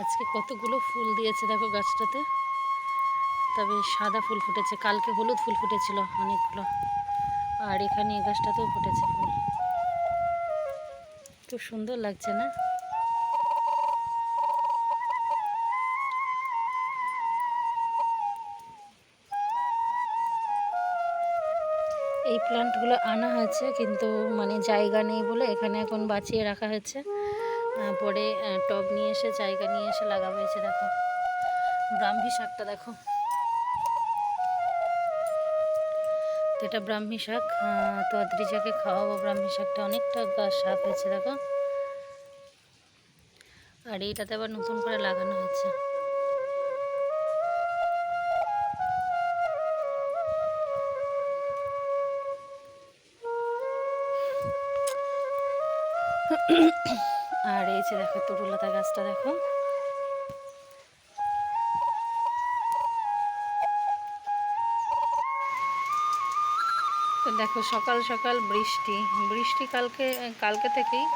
আজকে কতগুলো ফুল দিয়েছে দেখো গাছটাতে। তবে সাদা ফুল ফুটেছে, কালকে হলুদ ফুল ফুটেছিল অনেকগুলো। আর এখানে এই গাছটাতেও ফুটেছে ফুল। খুব সুন্দর লাগছে না? এই প্লান্টগুলো আনা হয়েছে, কিন্তু মানে জায়গা নেই বলে এখানে এখন বাঁচিয়ে রাখা হয়েছে। পরে টব নিয়ে এসে, জায়গা নিয়ে এসে লাগা হয়েছে দেখো। ব্রাহ্মী শাকটা দেখো। তো এটা ব্রাহ্মী শাক। তো অদ্রিজাকে খাওয়াবো ব্রাহ্মী শাকটা। অনেকটা শাক হয়েছে, দেখো। আর এইটাতে আবার নতুন করে লাগানো হচ্ছে। যে দেখো তরুলতা গাছটা দেখো। দেখো সকাল সকাল বৃষ্টি। বৃষ্টি কালকে কালকে থেকেই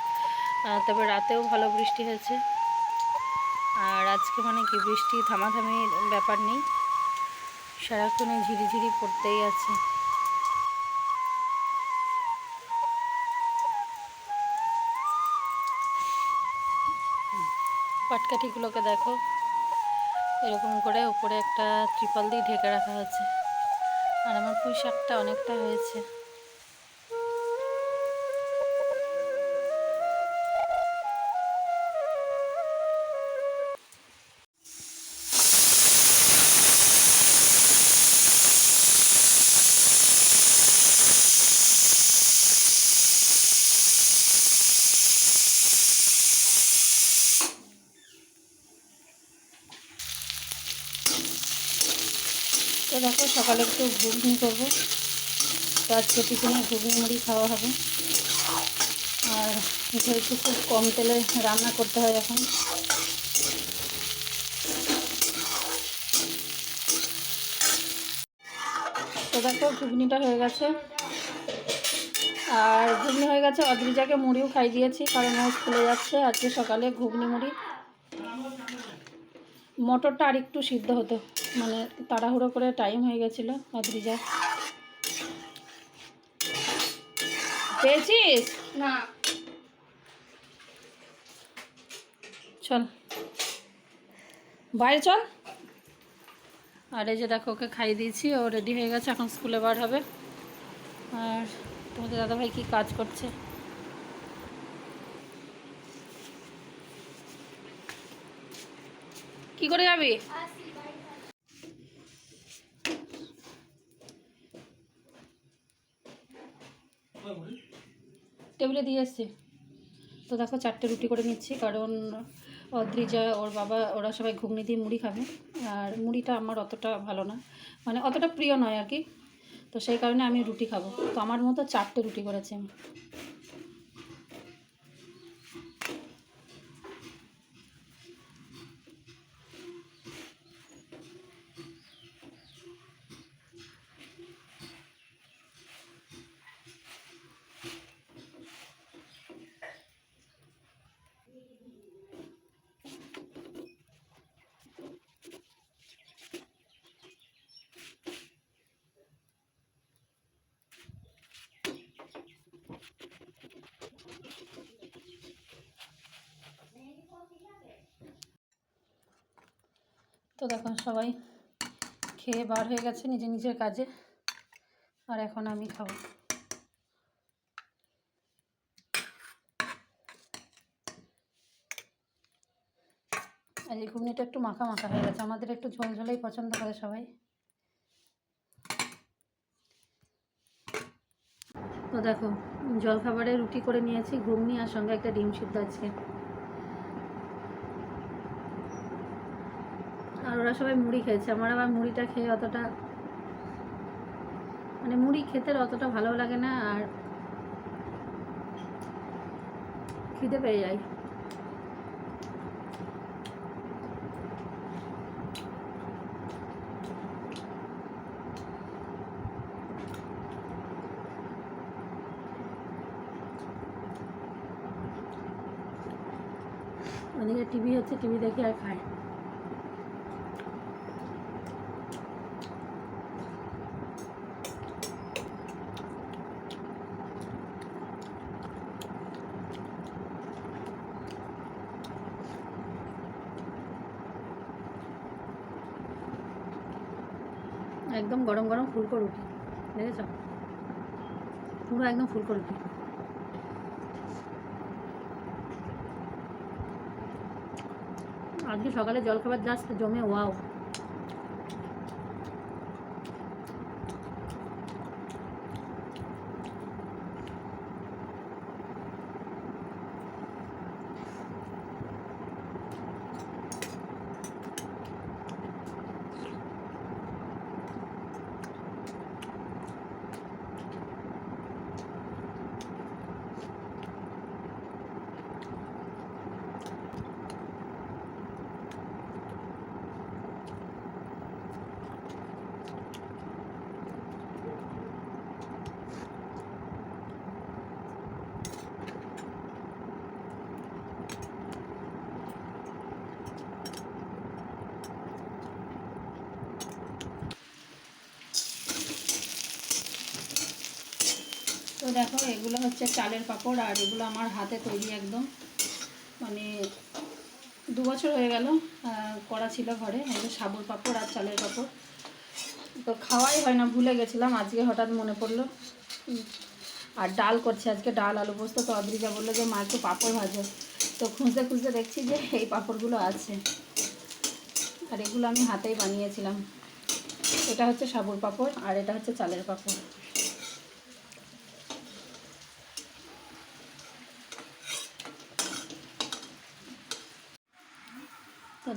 তবে রাতেও ভালো বৃষ্টি হয়েছে। আর আজকে মানে কি, বৃষ্টি থামাথামির ব্যাপার নেই। সারাক্ষণে ঝিরিঝিরি পড়তেই আছে। পাটকাঠিগুলোকে দেখো। এরকম করে উপরে একটা ত্রিপল দিয়ে ঢেকে রাখা হয়েছে। আর আমার পুঁই শাকটা অনেকটা হয়েছে। তো দেখো সকালে একটু ঘুগনি করব। তো আজকে টিফিনে ঘুগনি, মুড়ি খাওয়া হবে। আর যেহেতু খুব কম তেলে রান্না করতে হয় এখন। তো দেখো ঘুগনিটা হয়ে গেছে। আর ঘুগনি হয়ে গেছে, অদ্রিজাকে মুড়িও খাই দিয়েছি, কারণ ও স্কুলে যাচ্ছে। আজকে সকালে ঘুগনি, মুড়ি মটরটা আর একটু সিদ্ধ হতো মানে তাড়াহুড়ো করে টাইম হয়ে গেছিল অদ্রিজা পেয়েছিস? না। চল। বাইরে চল। আর এই যে দেখো ওকে খাইয়ে দিয়েছি ও রেডি হয়ে গেছে এখন স্কুলে বার হবে। আর তোমাদের দাদাভাই কি কাজ করছে? কি করে যাবি? টেবিলে দিয়ে এসছি তো দেখো চারটে রুটি করে নিচ্ছি, কারণ অদ্রিজা, ওর বাবা, ওরা সবাই ঘুগনি দিয়ে মুড়ি খাবে, আর মুড়িটা আমার অতটা ভালো না। মানে অতটা প্রিয় নয় আর কি। তো সেই কারণে আমি রুটি খাব। তো আমার মতো চারটে রুটি করেছি। আমি তো দেখো সবাই খেয়ে বার হয়ে গেছে নিজের নিজের কাজে। আর এখন আমি খাব। আর এই ঘুগনিটা একটু মাখা মাখা হয়ে গেছে। আমাদের একটু ঝোল ঝোলেই পছন্দ করে সবাই। তো দেখো, জলখাবারে রুটি করে নিয়েছি, ঘুগনি আর সঙ্গে একটা ডিম সিদ্ধ আজকে আর ওরা সবাই মুড়ি খেয়েছে, আমার আবার মুড়িটা খেয়ে অতটা মানে মুড়ি খেতে অতটা ভালো লাগে না আর খিদে পেয়ে যায়। ওদিকে টিভি হচ্ছে, টিভি দেখে আর খায়। একদম গরম গরম ফুলকো রুটি দেখেছ? পুরো একদম ফুলকো রুটি আজকে সকালে জলখাবার জাস্ট জমে ওয়াও দেখো, এগুলো হচ্ছে চালের পাঁপড় আর এগুলো আমার হাতে তৈরি একদম। মানে দু বছর হয়ে গেল করা ছিল ঘরে, এই সাবুর পাঁপড় আর চালের পাঁপড়। তো খাওয়াই হয় না, ভুলে গেছিলাম, আজকে হঠাৎ মনে পড়ল। আর ডাল করছে আজকে, ডাল, আলু পোস্ত, তো অদ্রিজা বলল যে, মা, একটু পাঁপড় ভাজো। তো খুঁজতে খুঁজতে দেখছি যে, এই পাঁপড়গুলো আছে। আর এগুলো আমি হাতেই বানিয়েছিলাম। এটা হচ্ছে সাবুর পাঁপড় আর এটা হচ্ছে চালের পাঁপড়।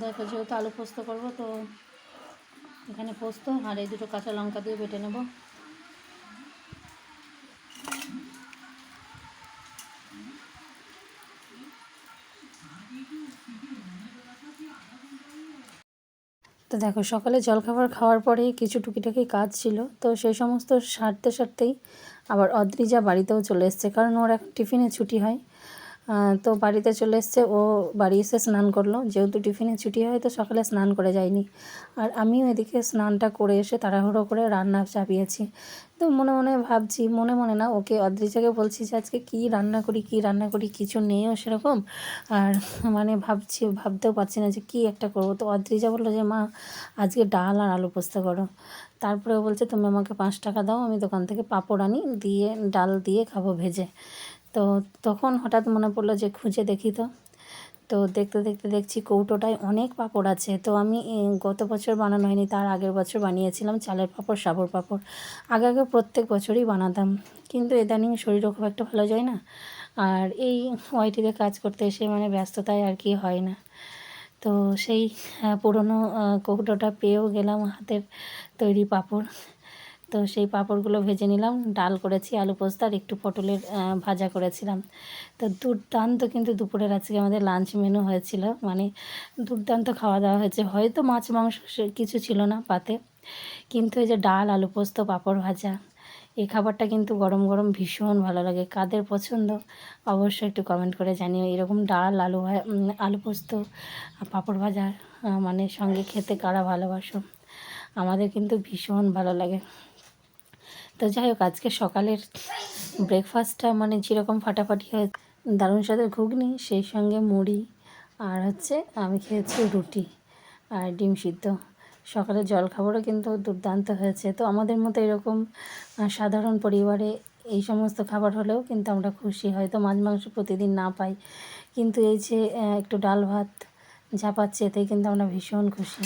দেখো যেহেতু আলু পোস্ত করব, তো এখানে পোস্ত আর এই দুটো কাঁচা লঙ্কা দিয়ে বেটে নেব। তো দেখো, সকালে জলখাবার খাওয়ার পরেই কিছু টুকিটাকি কাজ ছিল, তো সেই সমস্ত সারতে সারতেই আবার অদ্রিজা বাড়িতেও চলে এসছে, কারণ ওর এখন টিফিনে ছুটি হয়। তো বাড়িতে চলে এসছে। ও বাড়ি এসে স্নান করল। যেহেতু টিফিনে ছুটি হয়, তো সকালে স্নান করে যায়নি। আর আমিও এদিকে স্নানটা করে এসে তাড়াহুড়ো করে রান্না চাপিয়েছি। তো মনে মনে ভাবছি, মনে মনে না, ওকে অদ্রিজাকে বলছি যে, আজকে কী রান্না করি, কী রান্না করি, কিছু নেইও সেরকম? আর মানে ভাবছি, ভাবতেও পারছি না যে কী একটা করব। তো অদ্রিজা বলল যে, মা, আজকে ডাল আর আলু পোস্ত করো। তারপরে বলছে, তুমি আমাকে পাঁচ টাকা দাও, আমি দোকান থেকে পাঁপড় আনি, দিয়ে ডাল দিয়ে খাব ভেজে। তো তখন হঠাৎ মনে পড়ল যে খুঁজে দেখি তো। তো দেখতে দেখতে দেখছি কৌটোটায় অনেক পাঁপড় আছে। তো আমি গত বছর বানানো হয়নি তার আগের বছর বানিয়েছিলাম চালের পাঁপড় সাবর পাঁপড়। আগে আগে প্রত্যেক বছরই বানাতাম। কিন্তু ইদানিং শরীরও খুব একটা ভালো যায় না। আর এই ওয়াইটিতে কাজ করতে এসে মানে ব্যস্ততায় আর কি হয় না। তো সেই আহ, পুরনো কৌটোটা পেয়েও গেলাম হাতের তৈরি পাঁপড়। তো সেই পাঁপড়গুলো ভেজে নিলাম, ডাল করেছি, আলু পোস্ত আর একটু পটলের ভাজা করেছিলাম। তো দুর্দান্ত কিন্তু দুপুরের আজকে আমাদের লাঞ্চ মেনু হয়েছিল। মানে দুর্দান্ত খাওয়া দাওয়া হয়েছে। হয়তো মাছ, মাংস কিছু ছিল না পাতে। কিন্তু এই যে ডাল, আলু পোস্ত, পাঁপড় ভাজা এই খাবারটা কিন্তু গরম গরম ভীষণ ভালো লাগে। কাদের পছন্দ? অবশ্যই একটু কমেন্ট করে জানিও। এরকম ডাল, আলু আলু পোস্ত পাঁপড় ভাজা মানে সঙ্গে খেতে কারা ভালোবাসো? আমাদের কিন্তু ভীষণ ভালো লাগে। তো যাই হোক, আজকে সকালের ব্রেকফাস্টটা মানে যেরকম ফাটাফাটি হয়, দারুণ স্বাদের ঘুগনি, সেই সঙ্গে মুড়ি আর হচ্ছে আমি খেয়েছি রুটি আর ডিম সিদ্ধ। সকালের জলখাবারও কিন্তু দুর্দান্ত হয়েছে। তো আমাদের মতো এরকম সাধারণ পরিবারে এই সমস্ত খাবার হলেও কিন্তু আমরা খুশি হয়তো মাছ মাংস প্রতিদিন না পাই। কিন্তু এই যে একটু ডাল ভাত যা পাচ্ছি এতেই কিন্তু আমরা ভীষণ খুশি।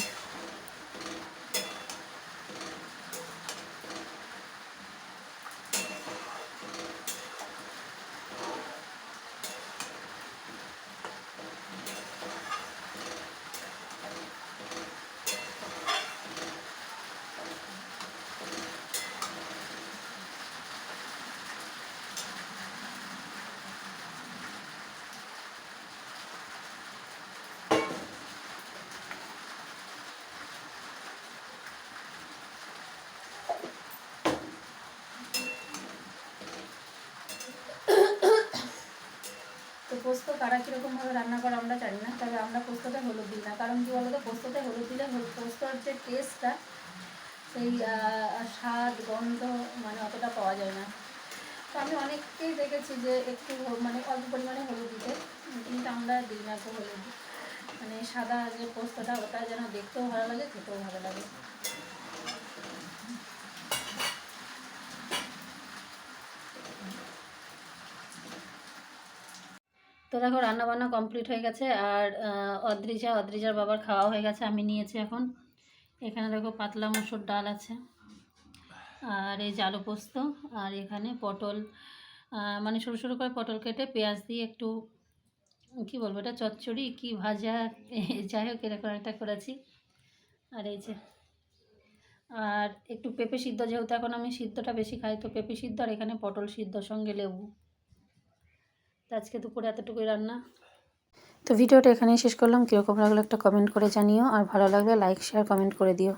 পোস্ত কারা কীরকমভাবে রান্না করে আমরা জানি না, তবে আমরা পোস্ততে হলুদ দিই না। কারণ কী বলতো, পোস্ততে হলুদ দিলে পোস্তর যে টেস্টটা সেই স্বাদ, গন্ধ মানে অতটা পাওয়া যায় না। তো আমি অনেককেই দেখেছি যে একটু মানে অল্প পরিমাণে হলুদ দিতে, কিন্তু আমরা দিই না তো হলুদ। মানে সাদা যে পোস্তটা, ওটা যেন দেখতেও ভালো লাগে, খেতেও ভালো লাগে। তো দেখো রান্না বান্না কমপ্লিট হয়ে গেছে আর অদ্রিজা, অদ্রিজার বাবার খাওয়া হয়ে গেছে, আমি নিয়েছি এখন। এখানে দেখো পাতলা মুসুর ডাল আছে, আর এই জালো পোস্ত, আর এখানে পটল মানে সরু সরু করে পটল কেটে পেঁয়াজ দিয়ে একটু, কি বলব এটা, চচ্চড়ি কি ভাজা, যাই হোক, এরকম একটা করেছি। আর এই যে, আর একটু পেঁপে সিদ্ধ, যেহেতু এখন আমি সিদ্ধটা বেশি খাই, তো পেঁপে সিদ্ধ আর এখানে পটল সিদ্ধর সঙ্গে লেবু। তো আজকে দুপুরে এতটুকুই রান্না। তো ভিডিওটা এখানেই শেষ করলাম। কীরকম লাগল একটা কমেন্ট করে জানিও। আর ভালো লাগলে লাইক শেয়ার কমেন্ট করে দিও।